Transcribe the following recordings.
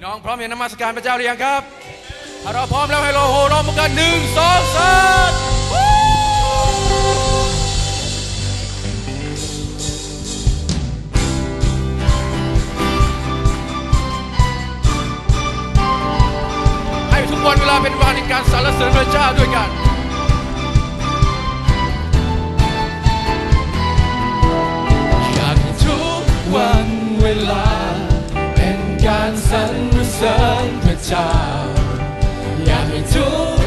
ี่น้องพร้อมยังนมัสการพระเจ้าหรือยังครับ ถ้าเราพร้อมแล้วให้เราโห่ร้องพร้อมกันหนึ่งสองสามให้ทุกวันเวลาเป็นวันในการสรรเสริญพระเจ้าด้วยกันอยากทุกวันเวลา สรรเสริญพระเจ้าอยากให้ทุก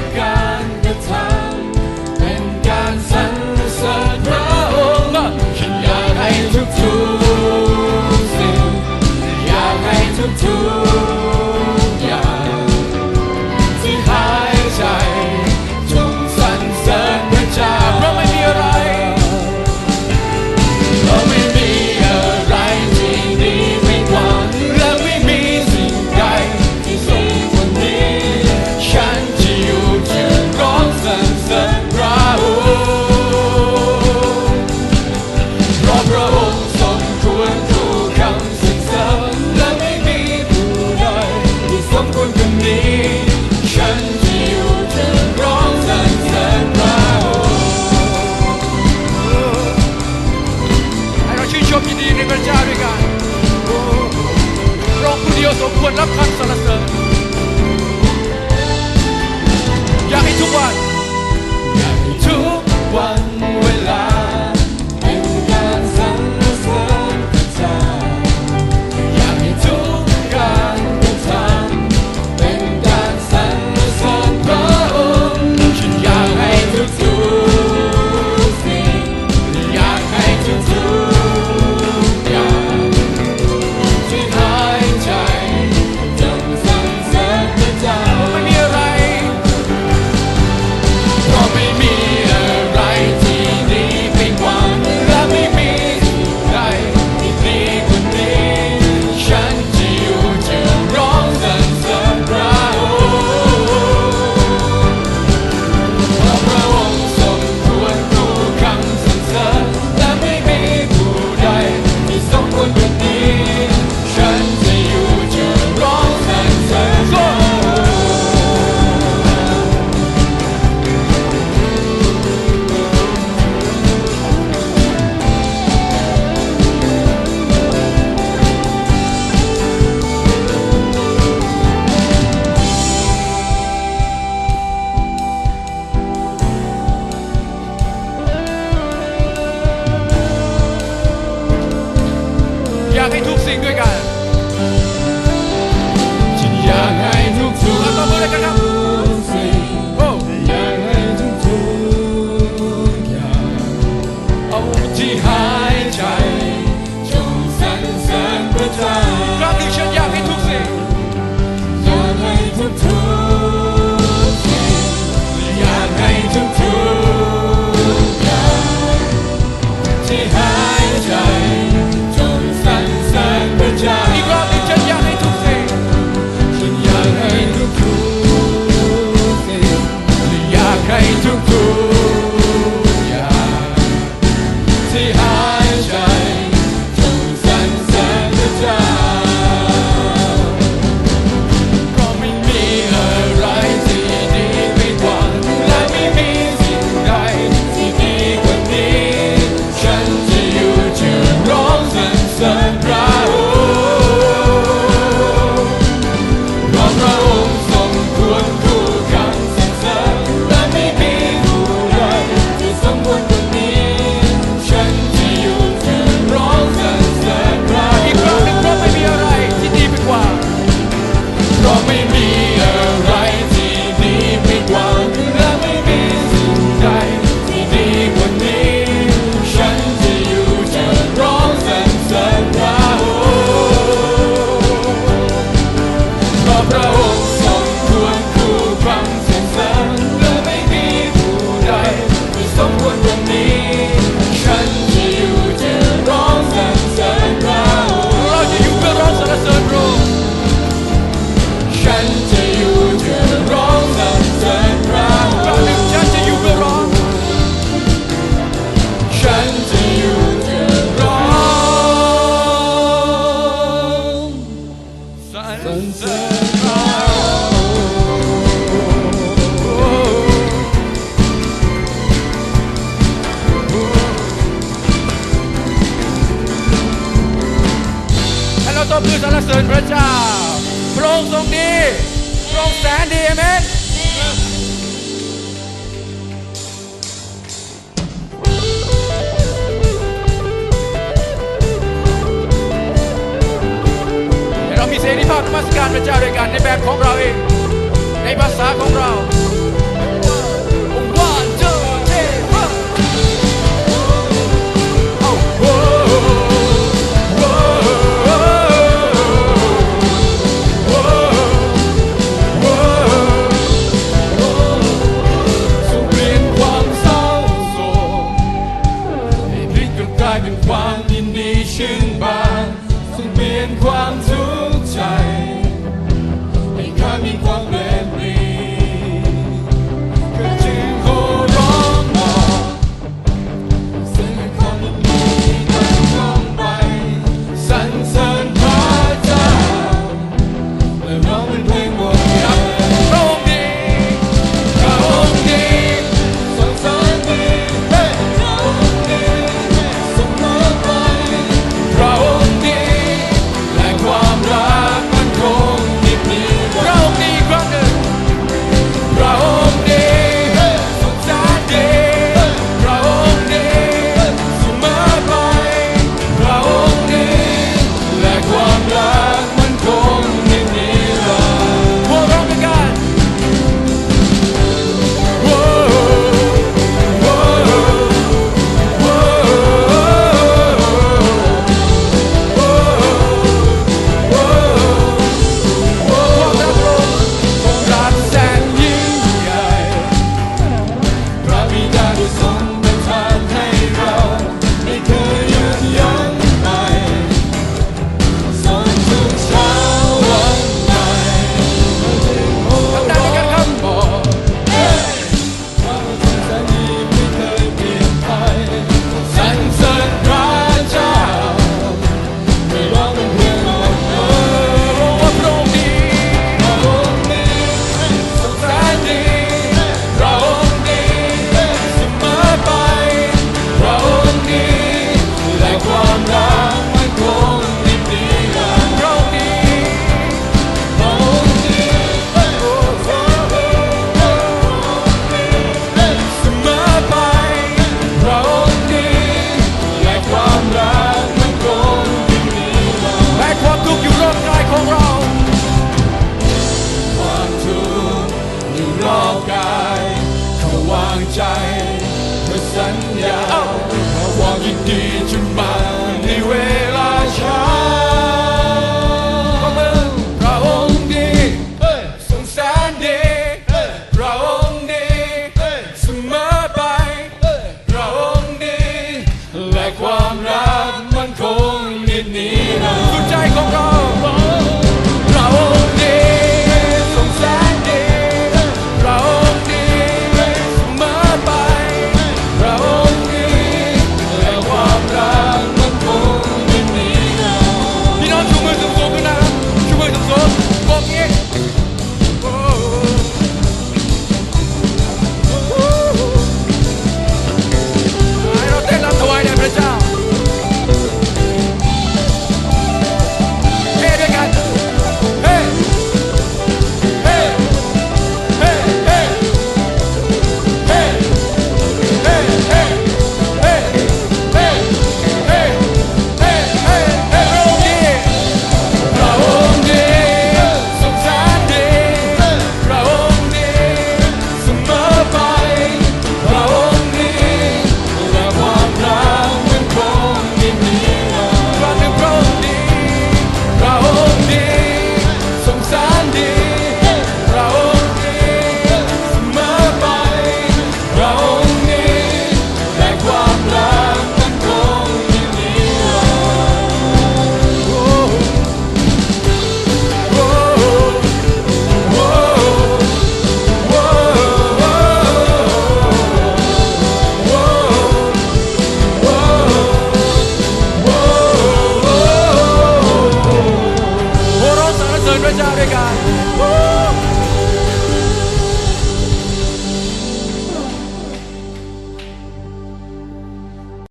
คือสรรเสริญพระเจ้า พระองค์ทรงดีพระองค์แสนดีเอเมนเรามีเสรีภาพนมัสการพระเจ้าด้วยกันในแบบของเราเอง ในภาษาของเรา